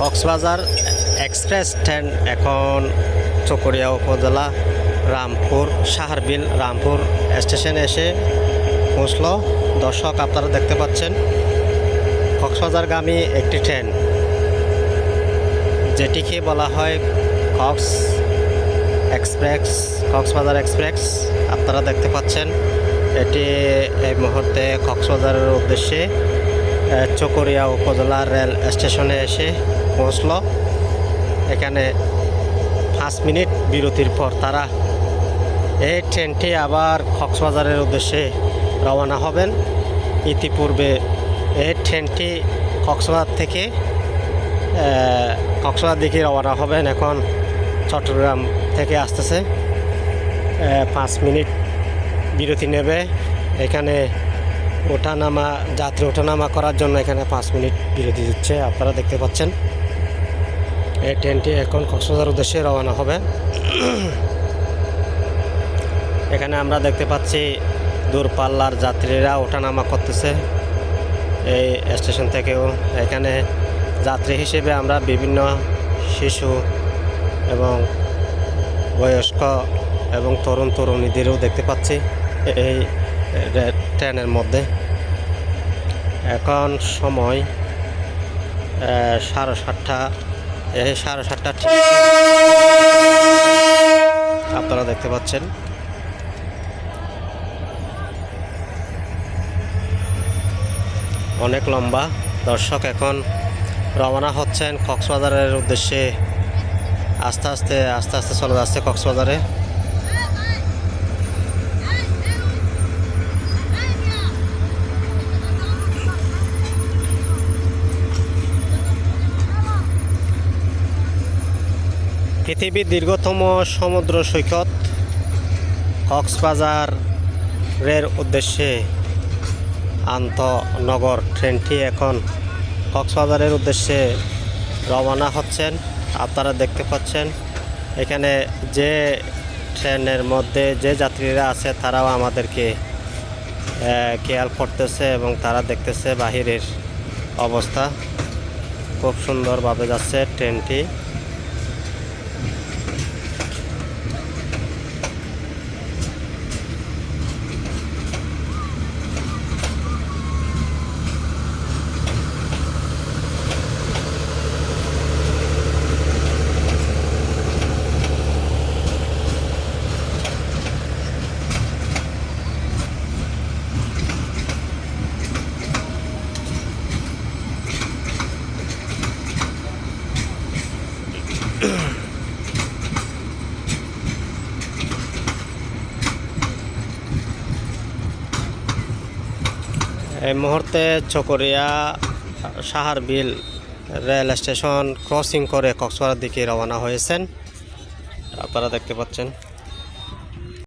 Cox's Bazar express train এখন চকরিয়া উপজেলা, রামপুর সাহারবিল রামপুর স্টেশনে এসে পৌঁছল। দর্শক, আপনারা দেখতে পাচ্ছেন, কক্সবাজারগামী একটি ট্রেন, যেটিকে বলা হয় কক্স এক্সপ্রেস, কক্সবাজার এক্সপ্রেস। আপনারা দেখতে পাচ্ছেন, এটি এই মুহূর্তে কক্সবাজারের উদ্দেশ্যে চকরিয়া উপজেলার রেল স্টেশনে এসে পৌঁছল। এখানে পাঁচ মিনিট বিরতির পর তারা এই ট্রেনটি আবার কক্সবাজারের উদ্দেশ্যে রওনা হবেন। ইতিপূর্বে এই ট্রেনটি কক্সবাজার থেকে কক্সবাজার দিকে রওনা হবেন। এখন চট্টগ্রাম থেকে আসতেছে। পাঁচ মিনিট বিরতি নেবে। এখানে ওঠানামা, যাত্রী ওঠানামা করার জন্য এখানে পাঁচ মিনিট বিরতি দিচ্ছে, আপনারা দেখতে পাচ্ছেন। এই ট্রেনটি এখন কক্সবাজার উদ্দেশ্যে রওনা হবে। এখানে আমরা দেখতে পাচ্ছি দূরপাল্লার যাত্রীরা ওঠানামা করতেছে এই স্টেশন থেকেও। এখানে যাত্রী হিসেবে আমরা বিভিন্ন শিশু এবং বয়স্ক এবং তরুণ তরুণীদেরও দেখতে পাচ্ছি। এই ট্রেনের মধ্যে। এখন সময় সাড়ে সাতটা। সাড়ে সাতটা ঠিক। আপনারা দেখতে পাচ্ছেন। অনেক লম্বা। দর্শক এখন রওনা হচ্ছেন কক্সবাজারের উদ্দেশ্যে। আস্তে আস্তে আস্তে আস্তে চলে যাচ্ছে কক্সবাজারে। পৃথিবীর দীর্ঘতম সমুদ্র সৈকত কক্সবাজারের উদ্দেশ্যে আন্তনগর ট্রেনটি এখন কক্সবাজারের উদ্দেশ্যে রওনা হচ্ছেন। আপনারা দেখতে পাচ্ছেন, এখানে যে ট্রেনের মধ্যে যে যাত্রীরা আছে তারাও আমাদেরকে খেয়াল করতেছে এবং তারা দেখতেছে বাহিরের অবস্থা। খুব সুন্দরভাবে যাচ্ছে ট্রেনটি। এই মুহূর্তে চকরিয়া সাহার বিল রেল স্টেশন ক্রসিং করে কক্সবাজার দিকে রওনা হয়েছেন। আপনারা দেখতে পাচ্ছেন।